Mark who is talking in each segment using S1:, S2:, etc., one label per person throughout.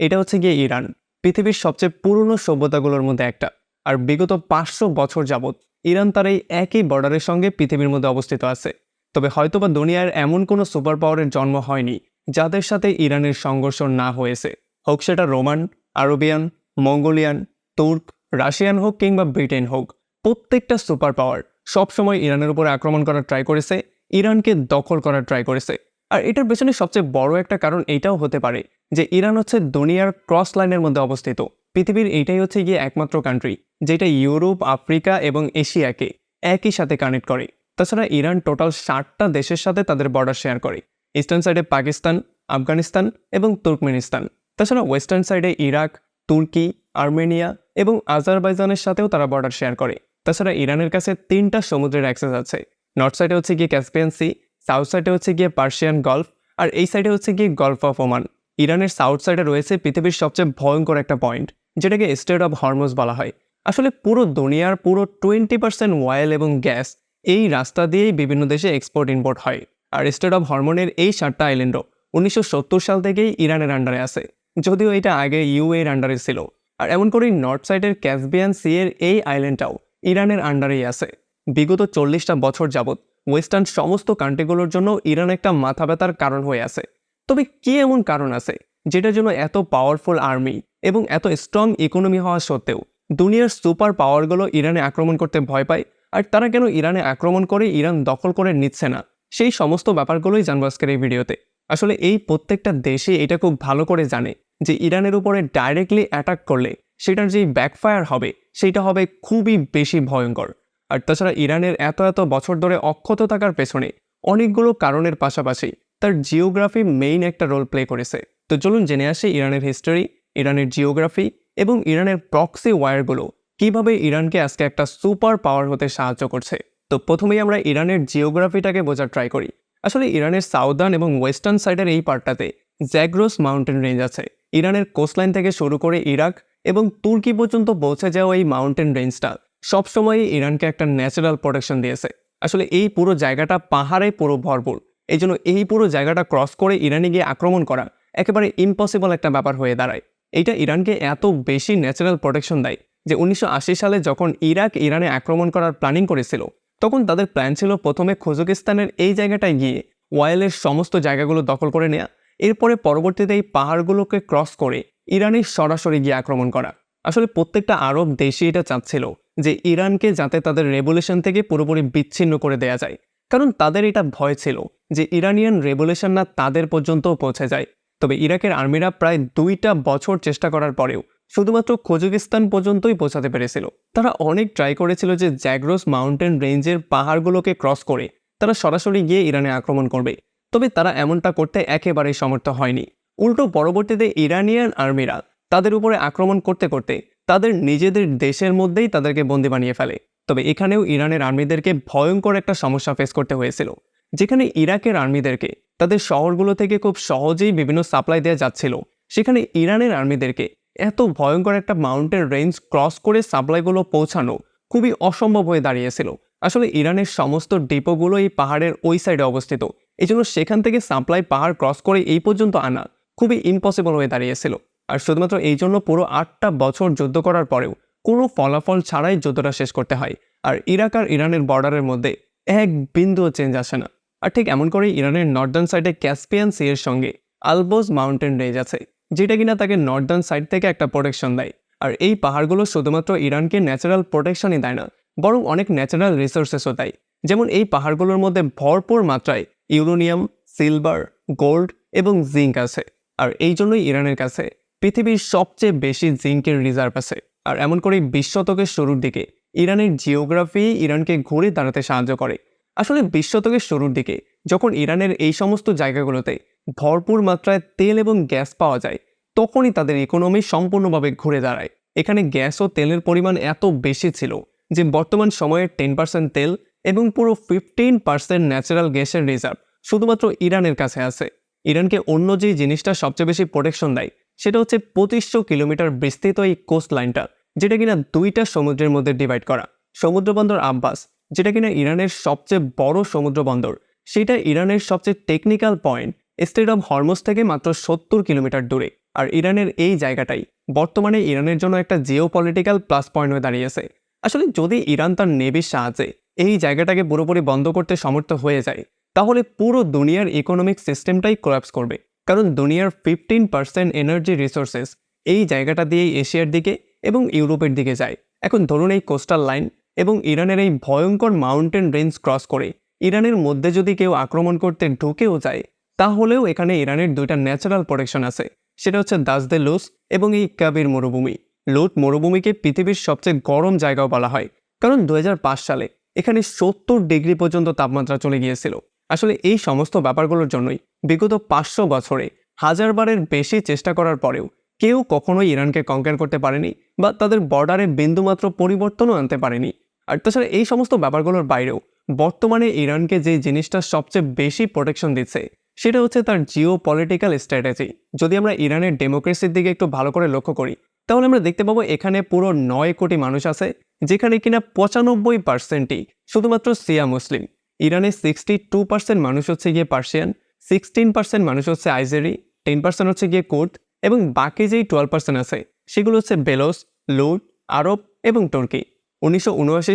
S1: এটা হচ্ছে গিয়ে ইরান, পৃথিবীর সবচেয়ে পুরনো সভ্যতাগুলোর মধ্যে একটা। আর বিগত পাঁচশো বছর যাবৎ ইরান তার এই একই বর্ডারের সঙ্গে পৃথিবীর মধ্যে অবস্থিত আছে। তবে হয়তোবা দুনিয়ার এমন কোনো সুপার পাওয়ারের জন্ম হয়নি যাদের সাথে ইরানের সংঘর্ষ না হয়েছে। হোক সেটা Roman, Arabian, Mongolian, Turk, Russian হোক কিংবা ব্রিটেন হোক, প্রত্যেকটা সুপার পাওয়ার সবসময় ইরানের উপর আক্রমণ করার ট্রাই করেছে, ইরানকে দখল করার ট্রাই করেছে। আর এটার পেছনে সবচেয়ে বড় একটা কারণ এটাও হতে পারে যে ইরান হচ্ছে দুনিয়ার ক্রস লাইনের মধ্যে অবস্থিত। পৃথিবীর এটাই হচ্ছে গিয়ে একমাত্র কান্ট্রি যেটা ইউরোপ, আফ্রিকা এবং এশিয়াকে একই সাথে কানেক্ট করে। তাছাড়া ইরান টোটাল ষাটটা দেশের সাথে তাদের বর্ডার শেয়ার করে। ইস্টার্ন সাইডে পাকিস্তান, আফগানিস্তান এবং তুর্কমেনিস্তান। তাছাড়া ওয়েস্টার্ন সাইডে ইরাক, তুর্কি, আর্মেনিয়া এবং আজারবাইজানের সাথেও তারা বর্ডার শেয়ার করে। তাছাড়া ইরানের কাছে তিনটা সমুদ্রের অ্যাক্সেস আছে। নর্থ সাইডে হচ্ছে গিয়ে ক্যাসপিয়ান সি সাউথ সাইডে হচ্ছে গিয়ে পার্সিয়ান গলফ আর এই সাইডে হচ্ছে গিয়ে গলফ অফ ওমান ইরানের সাউথ সাইডে রয়েছে পৃথিবীর সবচেয়ে ভয়ঙ্কর একটা পয়েন্ট যেটাকে স্টেট অফ হরমোজ বলা হয়। আসলে পুরো দুনিয়ার পুরো টোয়েন্টি পার্সেন্ট অয়েল এবং গ্যাস এই রাস্তা দিয়েই বিভিন্ন দেশে এক্সপোর্ট ইম্পোর্ট হয়। আর স্টেট অফ হরমোনের এই সাতটা আইল্যান্ডও উনিশশো সত্তর সাল থেকেই ইরানের আন্ডারে আছে। যদিও এটা আগে ইউ এর আন্ডারে ছিল। আর এমন করেই নর্থ সাইডের ক্যাসবিয়ান সি এর এই আইল্যান্ডটাও ইরানের আন্ডারেই আছে। বিগত চল্লিশটা বছর যাবৎ ওয়েস্টার্ন সমস্ত কান্ট্রিগুলোর জন্য ইরান একটা মাথা ব্যথার কারণ হয়ে আছে। তবে কি এমন কারণ আছে যেটার জন্য এত পাওয়ারফুল আর্মি এবং এত স্ট্রং ইকোনমি হওয়া সত্ত্বেও দুনিয়ার সুপার পাওয়ারগুলো ইরানে আক্রমণ করতে ভয় পায়? আর তারা কেন ইরানে আক্রমণ করে, ইরান দখল করে নিচ্ছে না? সেই সমস্ত ব্যাপারগুলোই জানব আজকের এই ভিডিওতে। আসলে এই প্রত্যেকটা দেশে এটা খুব ভালো করে জানে যে ইরানের উপরে ডাইরেক্টলি অ্যাটাক করলে সেটার যেই ব্যাকফায়ার হবে, সেটা হবে খুবই বেশি ভয়ঙ্কর। আর তাছাড়া ইরানের এত এত বছর ধরে অক্ষত থাকার পেছনে অনেকগুলো কারণের পাশাপাশি তার জিওগ্রাফি মেইন একটা রোল প্লে করেছে। তো চলুন জেনে আসি ইরানের হিস্টোরি ইরানের জিওগ্রাফি এবং ইরানের প্রক্সি ওয়ারগুলো কীভাবে ইরানকে আজকে একটা সুপার পাওয়ার হতে সাহায্য করছে? তো প্রথমেই আমরা ইরানের জিওগ্রাফিটাকে বোঝার ট্রাই করি। আসলে ইরানের সাউদার্ন এবং ওয়েস্টার্ন সাইডের এই পার্টটাতে জ্যাগ্রোস মাউন্টেন রেঞ্জ আছে। ইরানের কোস্টলাইন থেকে শুরু করে ইরাক এবং তুর্কি পর্যন্ত পৌঁছে যাওয়া এই মাউন্টেন রেঞ্জটা সবসময়ই ইরানকে একটা ন্যাচারাল প্রোটেকশন দিয়েছে। আসলে এই পুরো জায়গাটা পাহাড়ে পুরো ভরপুর। এই জন্য এই পুরো জায়গাটা ক্রস করে ইরানে গিয়ে আক্রমণ করা একেবারে ইম্পসিবল একটা ব্যাপার হয়ে দাঁড়ায়। এইটা ইরানকে এত বেশি ন্যাচারাল প্রোটেকশন দেয় যে উনিশশো আশি সালে যখন ইরাক ইরানে আক্রমণ করার প্ল্যানিং করেছিল, তখন তাদের প্ল্যান ছিল প্রথমে খুজকিস্তানের এই জায়গাটায় গিয়ে ওয়াইলের সমস্ত জায়গাগুলো দখল করে নেওয়া এরপরে পরবর্তীতে এই পাহাড়গুলোকে ক্রস করে ইরানে সরাসরি গিয়ে আক্রমণ করা। আসলে প্রত্যেকটা আরব দেশই এটা চাচ্ছিল যে ইরানকে যাতে তাদের রেভলিউশন থেকে পুরোপুরি বিচ্ছিন্ন করে দেয়া যায়। কারণ তাদের এটা ভয় ছিল যে ইরানিয়ান রেভলিউশন না তাদের পর্যন্তও পৌঁছে যায়। তবে ইরাকের আর্মিরা প্রায় দুইটা বছর চেষ্টা করার পরেও শুধুমাত্র খোজকিস্তান পর্যন্তই পৌঁছাতে পেরেছিল। তারা অনেক ট্রাই করেছিল যে জ্যাগ্রোস মাউন্টেন রেঞ্জের পাহাড়গুলোকে ক্রস করে তারা সরাসরি গিয়ে ইরানে আক্রমণ করবে। তবে তারা এমনটা করতে একেবারেই সমর্থ হয়নি। উল্টো পরবর্তীতে ইরানিয়ান আর্মিরা তাদের উপরে আক্রমণ করতে করতে তাদের নিজেদের দেশের মধ্যেই তাদেরকে বন্দি বানিয়ে ফেলে। তবে এখানেও ইরানের আর্মিদেরকে ভয়ঙ্কর একটা সমস্যা ফেস করতে হয়েছিল। যেখানে ইরাকের আর্মিদেরকে, তাদের শহরগুলো থেকে খুব সহজেই বিভিন্ন সাপ্লাই দেওয়া যাচ্ছিল। সেখানে ইরানের আর্মিদেরকে এত ভয়ঙ্কর একটা মাউন্টেন রেঞ্জ ক্রস করে সাপ্লাইগুলো পৌঁছানো খুবই অসম্ভব হয়ে দাঁড়িয়েছিল। আসলে ইরানের সমস্ত ডিপোগুলো এই পাহাড়ের ওই সাইডে অবস্থিত। এই জন্য সেখান থেকে সাপ্লাই পাহাড় ক্রস করে এই পর্যন্ত আনা খুবই ইম্পসিবল হয়ে দাঁড়িয়েছিল। আর শুধুমাত্র এই জন্য পুরো আটটা বছর যুদ্ধ করার পরেও কোনো ফলাফল ছাড়াই যুদ্ধটা শেষ করতে হয়। আর ইরাক আর ইরানের বর্ডারের মধ্যে এক বিন্দুও চেঞ্জ আসে না। আর ঠিক এমন করেই ইরানের নর্দার্ন সাইডে ক্যাসপিয়ান সি এর সঙ্গে আলবোজ মাউন্টেন রেঞ্জ আছে, যেটা কিনা তাকে নর্দার্ন সাইড থেকে একটা প্রোটেকশন দেয়। আর এই পাহাড়গুলো শুধুমাত্র ইরানকে ন্যাচারাল প্রোটেকশনই দেয় না, বরং অনেক ন্যাচারাল রিসোর্সেসও দেয়। যেমন এই পাহাড়গুলোর মধ্যে ভরপুর মাত্রায় ইউরোনিয়াম সিলভার গোল্ড এবং জিঙ্ক আছে। আর এই জন্যই ইরানের কাছে পৃথিবীর সবচেয়ে বেশি জিঙ্কের রিজার্ভ আছে। আর এমন করে বিশ শতকের শুরুর দিকে ইরানের জিওগ্রাফি ইরানকে ঘুরে দাঁড়াতে সাহায্য করে। আসলে বিশ শতকের শুরুর দিকে যখন ইরানের এই সমস্ত জায়গাগুলোতে ভরপুর মাত্রায় তেল এবং গ্যাস পাওয়া যায়, তখনই তাদের ইকোনমি সম্পূর্ণভাবে ঘুরে দাঁড়ায়। এখানে গ্যাস ও তেলের পরিমাণ এত বেশি ছিল যে বর্তমান সময়ে টেন পার্সেন্ট তেল এবং পুরো ফিফটিন পার্সেন্ট ন্যাচারাল গ্যাসের রিজার্ভ শুধুমাত্র ইরানের কাছে আছে। ইরানকে অন্য যে জিনিসটা সবচেয়ে বেশি প্রোটেকশন দেয় সেটা হচ্ছে পঁচিশশো কিলোমিটার বিস্তৃত এই কোস্ট লাইনটা যেটা কিনা দুইটা সমুদ্রের মধ্যে ডিভাইড করা। সমুদ্র বন্দর আব্বাস, যেটা কিনা ইরানের সবচেয়ে বড় সমুদ্র বন্দর। সেটা ইরানের সবচেয়ে technical point strait of Hormuz থেকে মাত্র সত্তর কিলোমিটার দূরে। আর ইরানের এই জায়গাটাই বর্তমানে ইরানের জন্য একটা জিও পলিটিক্যাল প্লাস পয়েন্ট হয়ে দাঁড়িয়েছে। আসলে যদি ইরান তার নেভির সাহায্যে এই জায়গাটাকে পুরোপুরি বন্ধ করতে সমর্থ হয়ে যায়, তাহলে পুরো দুনিয়ার ইকোনমিক সিস্টেমটাই কোলাপস করবে। কারণ দুনিয়ার ফিফটিন পার্সেন্ট এনার্জি রিসোর্সেস এই জায়গাটা দিয়েই এশিয়ার দিকে এবং ইউরোপের দিকে যায়। এখন ধরুন এই কোস্টাল লাইন এবং ইরানের এই ভয়ঙ্কর মাউন্টেন রেঞ্জ ক্রস করে, ইরানের মধ্যে যদি কেউ আক্রমণ করতে ঢুকেও যায়, তাহলেও এখানে ইরানের দুইটা ন্যাচারাল প্রোটেকশন আছে। সেটা হচ্ছে দাসদে লুস এবং এই কাবির মরুভূমি। লুট মরুভূমিকে পৃথিবীর সবচেয়ে গরম জায়গাও বলা হয়। কারণ দু হাজার পাঁচ সালে এখানে সত্তর ডিগ্রি পর্যন্ত তাপমাত্রা চলে গিয়েছিল। আসলে এই সমস্ত ব্যাপারগুলোর জন্যই বিগত পাঁচশো বছরে হাজারবারের বেশি চেষ্টা করার পরেও কেউ কখনোই ইরানকে কঙ্কের করতে পারেনি বা তাদের বর্ডারে বিন্দুমাত্র পরিবর্তনও আনতে পারেনি। আর তাছাড়া এই সমস্ত ব্যাপারগুলোর বাইরেও বর্তমানে ইরানকে যে জিনিসটা সবচেয়ে বেশি প্রোটেকশন দিচ্ছে, সেটা হচ্ছে তার জিও পলিটিক্যাল স্ট্র্যাটেজি যদি আমরা ইরানের ডেমোক্রেসির দিকে একটু ভালো করে লক্ষ্য করি, তাহলে আমরা দেখতে পাবো এখানে পুরো নয় কোটি মানুষ আছে, যেখানে কিনা পঁচানব্বই পার্সেন্টই শুধুমাত্র সিয়া মুসলিম। ইরানে সিক্সটি টু পার্সেন্ট মানুষ হচ্ছে গিয়ে পার্সিয়ান সিক্সটিন পার্সেন্ট মানুষ হচ্ছে আইজেরি টেন পার্সেন্ট হচ্ছে গিয়ে কুর্দ এবং বাকি যেই টুয়েলভ পার্সেন্ট আছে, সেগুলো হচ্ছে বেলোস লুট আরব এবং তুর্কি। উনিশশো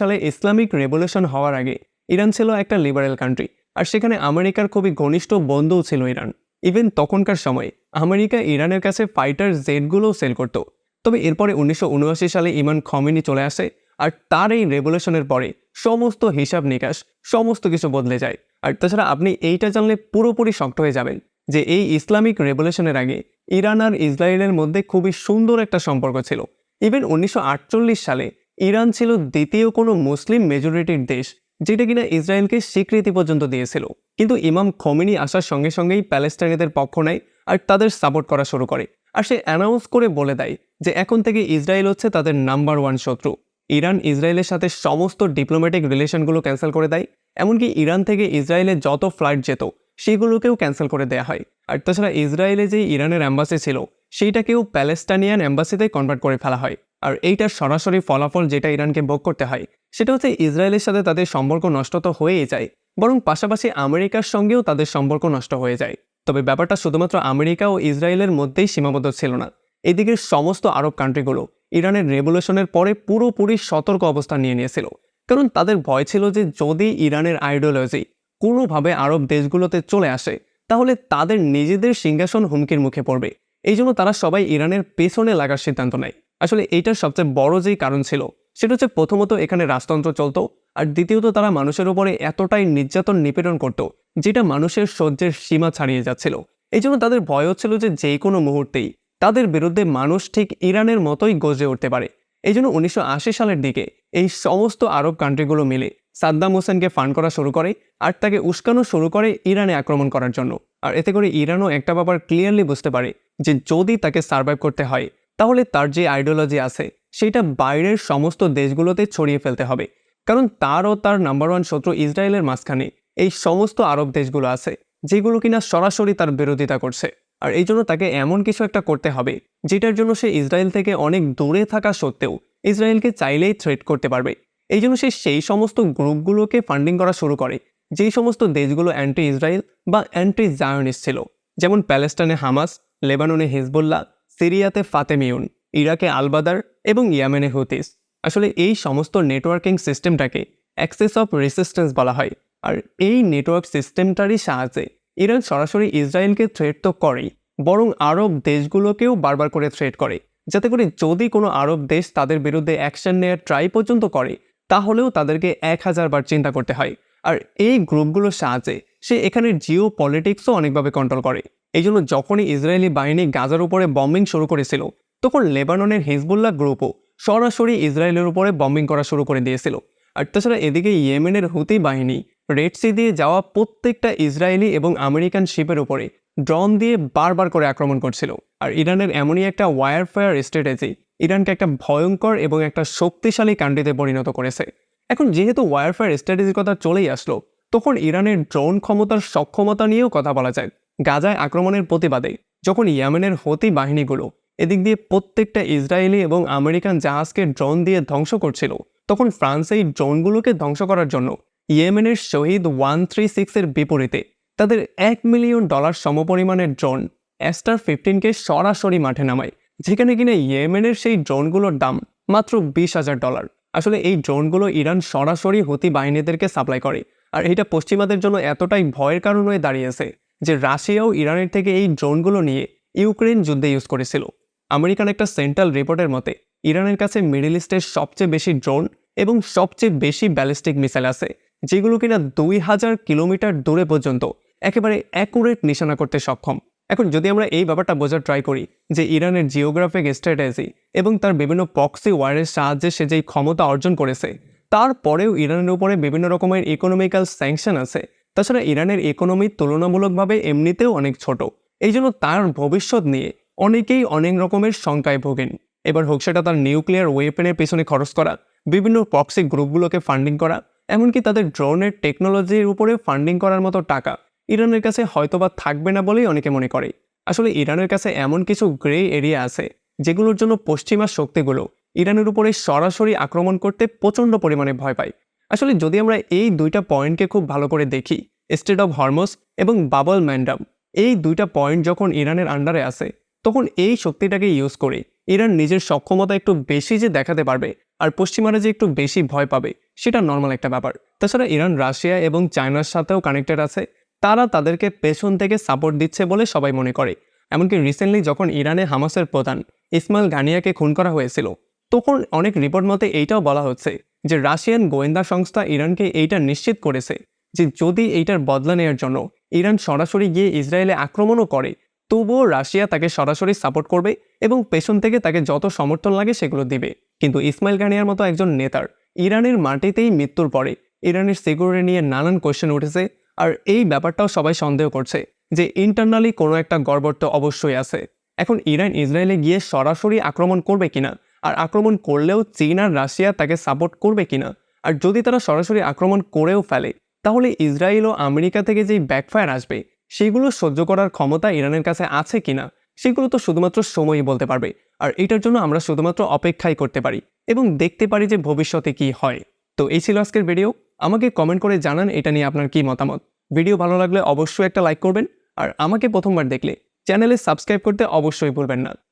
S1: সালে ইসলামিক রেভলিউশন হওয়ার আগে ইরান ছিল একটা লিবারেল কান্ট্রি আর সেখানে আমেরিকার খুবই ঘনিষ্ঠ বন্ধুও ছিল ইরান। ইভেন তখনকার সময়ে আমেরিকা ইরানের কাছে ফাইটার জেটগুলোও সেল করত। তবে এরপরে উনিশশো উনআশি সালে ইমান খমিনি চলে আসে আর তার এই রেভলিউশনের পরে সমস্ত হিসাব নিকাশ, সমস্ত কিছু বদলে যায়। আর তাছাড়া আপনি এইটা জানলে পুরোপুরি শক্ত হয়ে যাবেন যে এই ইসলামিক রেভলিউশনের আগে ইরান আর ইসরায়েলের মধ্যে খুবই সুন্দর একটা সম্পর্ক ছিল। ইভেন উনিশশো আটচল্লিশ সালে ইরান ছিল দ্বিতীয় কোনো মুসলিম মেজরিটির দেশ যেটা কিনা ইসরায়েলকে স্বীকৃতি পর্যন্ত দিয়েছিল। কিন্তু ইমাম খমিনি আসার সঙ্গে সঙ্গেই প্যালেস্টাইনিদের পক্ষ নেয় আর তাদের সাপোর্ট করা শুরু করে। আর সে অ্যানাউন্স করে বলে দেয় যে এখন থেকে ইসরায়েল হচ্ছে তাদের নাম্বার ওয়ান শত্রু। ইরান ইসরায়েলের সাথে সমস্ত ডিপ্লোম্যাটিক রিলেশনগুলো ক্যান্সেল করে দেয়, এমনকি ইরান থেকে ইসরায়েলে যত ফ্লাইট যেত, সেগুলোকেও ক্যান্সেল করে দেওয়া হয়। আর তাছাড়া ইসরায়েলে যে ইরানের অ্যাম্বাসি ছিল, সেইটাকেও প্যালেস্টাইনিয়ান অ্যাম্বাসিতে কনভার্ট করে ফেলা হয়। আর এইটার সরাসরি ফলাফল যেটা ইরানকে ভোগ করতে হয়, সেটা হচ্ছে ইসরায়েলের সাথে তাদের সম্পর্ক নষ্ট তো হয়েই যায়, বরং পাশাপাশি আমেরিকার সঙ্গেও তাদের সম্পর্ক নষ্ট হয়ে যায়। তবে ব্যাপারটা শুধুমাত্র আমেরিকা ও ইসরায়েলের মধ্যেই সীমাবদ্ধ ছিল না, এদিকের সমস্ত আরব কান্ট্রিগুলো ইরানের রেভলিউশনের পরে পুরোপুরি সতর্ক অবস্থান নিয়ে নিয়েছিল। কারণ তাদের ভয় ছিল যে যদি ইরানের আইডিওলজি কোনোভাবে আরব দেশগুলোতে চলে আসে, তাহলে তাদের নিজেদের সিংহাসন হুমকির মুখে পড়বে। এই জন্য তারা সবাই ইরানের পেছনে লাগার সিদ্ধান্ত নেয়। আসলে এইটার সবচেয়ে বড় যেই কারণ ছিল, সেটা হচ্ছে প্রথমত এখানে রাজতন্ত্র চলতো, আর দ্বিতীয়ত তারা মানুষের উপরে এতটাই নির্যাতন নিপীড়ন করত, যেটা মানুষের সহ্যের সীমা ছাড়িয়ে যাচ্ছিল। এই জন্য তাদের ভয় হচ্ছিল যে যে কোনো মুহূর্তেই তাদের বিরুদ্ধে মানুষ ঠিক ইরানের মতোই গজে উঠতে পারে। এই জন্য উনিশশো আশি সালের দিকে এই সমস্ত আরব কান্ট্রিগুলো মিলে সাদ্দাম হোসেনকে ফান্ড করা শুরু করে আর তাকে উস্কানো শুরু করে ইরানে আক্রমণ করার জন্য। আর এতে করে ইরানও একটা ব্যাপার ক্লিয়ারলি বুঝতে পারে যে যদি তাকে সার্ভাইভ করতে হয়, তাহলে তার যে আইডিওলজি আছে, সেটা বাইরের সমস্ত দেশগুলোতে ছড়িয়ে ফেলতে হবে। কারণ তার ও তার নাম্বার ওয়ান শত্রু ইসরায়েলের মাঝখানে এই সমস্ত আরব দেশগুলো আছে, যেগুলো কিনা সরাসরি তার বিরোধিতা করছে। আর এই জন্য তাকে এমন কিছু একটা করতে হবে, যেটার জন্য সে ইসরায়েল থেকে অনেক দূরে থাকা সত্ত্বেও ইসরায়েলকে চাইলেই থ্রেট করতে পারবে। এই জন্য সে সেই সমস্ত গ্রুপগুলোকে ফান্ডিং করা শুরু করে, যেই সমস্ত দেশগুলো অ্যান্টি ইসরায়েল বা অ্যান্টি জায়নিস ছিল, যেমন প্যালেস্টাইনে হামাস, লেবাননে হিজবুল্লাহ, সিরিয়াতে ফাতেমিউন, ইরাকে আলবাদার এবং ইয়ামেনে হুতিস। আসলে এই সমস্ত নেটওয়ার্কিং সিস্টেমটাকে অ্যাক্সেস অফ রেসিস্টেন্স বলা হয়, আর এই নেটওয়ার্ক সিস্টেমটারই সাহায্যে ইরান সরাসরি ইসরায়েলকে থ্রেট তো করেই, বরং আরব দেশগুলোকেও বারবার করে থ্রেট করে। যাতে করে যদি কোনো আরব দেশ তাদের বিরুদ্ধে অ্যাকশন নেওয়ার ট্রাই পর্যন্ত করে, তাহলেও তাদেরকে এক হাজার বার চিন্তা করতে হয়। আর এই গ্রুপগুলোর সাহায্যে সে এখানের জিও পলিটিক্সও অনেকভাবে কন্ট্রোল করে। এই জন্য যখনই ইসরায়েলি বাহিনী গাজার উপরে বম্বিং শুরু করেছিল, তখন লেবাননের হিজবুল্লাহ গ্রুপও সরাসরি ইসরায়েলের উপরে বম্বিং করা শুরু করে দিয়েছিল। আর তাছাড়া এদিকে ইয়েমেনের হুতি বাহিনী রেড সি দিয়ে যাওয়া প্রত্যেকটা ইসরায়েলি এবং আমেরিকান শিপের উপরে ড্রোন দিয়ে বারবার করে আক্রমণ করছিল। আর ইরানের এমনই একটা ওয়ার ফায়ার স্ট্র্যাটেজি ইরানকে একটা ভয়ঙ্কর এবং একটা শক্তিশালী কান্ট্রিতে পরিণত করেছে। এখন যেহেতু ওয়ার ফায়ার স্ট্র্যাটেজির কথা চলেই আসলো, তখন ইরানের ড্রোন ক্ষমতার সক্ষমতা নিয়েও কথা বলা যায়। গাজায় আক্রমণের প্রতিবাদে যখন ইয়েমেনের হতি বাহিনীগুলো এদিক দিয়ে প্রত্যেকটা ইসরায়েলি এবং আমেরিকান জাহাজকে ড্রোন দিয়ে ধ্বংস করছিল, তখন ফ্রান্স এই ড্রোনগুলোকে ধ্বংস করার জন্য ইয়েমেনের শহীদ ওয়ান থ্রি সিক্সের বিপরীতে তাদের এক মিলিয়ন ডলার সমপরিমাণের ড্রোন অ্যাস্টার ফিফটিনকে সরাসরি মাঠে নামায়, যেখানে কিনা ইয়েমেনের সেই ড্রোনগুলোর দাম মাত্র বিশ হাজার ডলার। আসলে এই ড্রোনগুলো ইরান সরাসরি হতি বাহিনীদেরকে সাপ্লাই করে, আর এটা পশ্চিমাদের জন্য এতটাই ভয়ের কারণ হয়ে দাঁড়িয়েছে যে রাশিয়াও ইরানের থেকে এই ড্রোনগুলো নিয়ে ইউক্রেন যুদ্ধে ইউজ করেছিল। আমেরিকান একটা সেন্ট্রাল রিপোর্টের মতে, ইরানের কাছে মিডল ইস্টের সবচেয়ে বেশি ড্রোন এবং সবচেয়ে বেশি ব্যালিস্টিক মিসাইল আছে যেগুলো কিনা দুই হাজার কিলোমিটার দূরে পর্যন্ত একেবারে অ্যাকুরেট নিশানা করতে সক্ষম। এখন যদি আমরা এই ব্যাপারটা বোঝার ট্রাই করি যে ইরানের জিওগ্রাফিক স্ট্র্যাটেজি এবং তার বিভিন্ন পক্সি ওয়ারের সাহায্যে সে যেই ক্ষমতা অর্জন করেছে, তারপরেও ইরানের উপরে বিভিন্ন রকমের ইকোনমিক্যাল স্যাংশন আছে। তাছাড়া ইরানের ইকোনমি তুলনামূলকভাবে এমনিতেও অনেক ছোট। এই জন্য তার ভবিষ্যৎ নিয়ে অনেকেই অনেক রকমের শঙ্কায় ভোগেন। এবার হোক সেটা তার নিউক্লিয়ার ওয়েপেনের পেছনে খরচ করা, বিভিন্ন প্রক্সি গ্রুপগুলোকে ফান্ডিং করা এমনকি তাদের ড্রোনের টেকনোলজির উপরে ফান্ডিং করার মতো টাকা ইরানের কাছে হয়তোবা থাকবে না বলেই অনেকে মনে করে। আসলে ইরানের কাছে এমন কিছু গ্রে এরিয়া আছে, যেগুলোর জন্য পশ্চিমা শক্তিগুলো ইরানের উপরে সরাসরি আক্রমণ করতে প্রচণ্ড পরিমাণে ভয় পায়। আসলে যদি আমরা এই দুইটা পয়েন্টকে খুব ভালো করে দেখি, স্টেট অফ হরমোস এবং বাবল ম্যান্ডাম, এই দুইটা পয়েন্ট যখন ইরানের আন্ডারে আছে, তখন এই শক্তিটাকে ইউজ করে ইরান নিজের সক্ষমতা একটু বেশি যে দেখাতে পারবে, আর পশ্চিমারা যে একটু বেশি ভয় পাবে সেটা নর্মাল একটা ব্যাপার। তাছাড়া ইরান, রাশিয়া এবং চায়নার সাথেও কানেক্টেড আছে। তারা তাদেরকে পেছন থেকে সাপোর্ট দিচ্ছে বলে সবাই মনে করে। এমনকি রিসেন্টলি যখন ইরানে হামাসের প্রধান ইসমাইল গানিয়াকে খুন করা হয়েছিল, তখন অনেক রিপোর্ট মতে এইটাও বলা হচ্ছে যে রাশিয়ান গোয়েন্দা সংস্থা ইরানকে এইটা নিশ্চিত করেছে যে যদি এইটার বদলা নেওয়ার জন্য ইরান সরাসরি গিয়ে ইসরায়েলে আক্রমণও করে, তবুও রাশিয়া তাকে সরাসরি সাপোর্ট করবে এবং পেছন থেকে তাকে যত সমর্থন লাগে সেগুলো দিবে। কিন্তু ইসমাইল গানিয়ার মতো একজন নেতার ইরানের মাটিতেই মৃত্যুর পরে ইরানের সিকিউরিটি নিয়ে নানান কোয়েশ্চেন উঠেছে আর এই ব্যাপারটাও সবাই সন্দেহ করছে যে ইন্টারনালি কোনো একটা তো অবশ্যই আছে। এখন ইরান ইসরায়েলে গিয়ে সরাসরি আক্রমণ করবে কিনা? আর আক্রমণ করলেও চীন আর রাশিয়া তাকে সাপোর্ট করবে কিনা? আর যদি তারা সরাসরি আক্রমণ করেও ফেলে, তাহলে ইসরায়েল ও আমেরিকা থেকে যেই ব্যাকফায়ার আসবে, সেগুলো সহ্য করার ক্ষমতা ইরানের কাছে আছে কিনা? সেগুলো তো শুধুমাত্র সময়ই বলতে পারবে। আর এটার জন্য আমরা শুধুমাত্র অপেক্ষাই করতে পারি এবং দেখতে পারি যে ভবিষ্যতে কি হয়। তো এই ছিল আজকের ভিডিও। আমাকে কমেন্ট করে জানান এটা নিয়ে আপনার কি মতামত। ভিডিও ভালো লাগলে অবশ্যই একটা লাইক করবেন। আর আমাকে প্রথমবার দেখলে চ্যানেলে সাবস্ক্রাইব করতে অবশ্যই ভুলবেন না।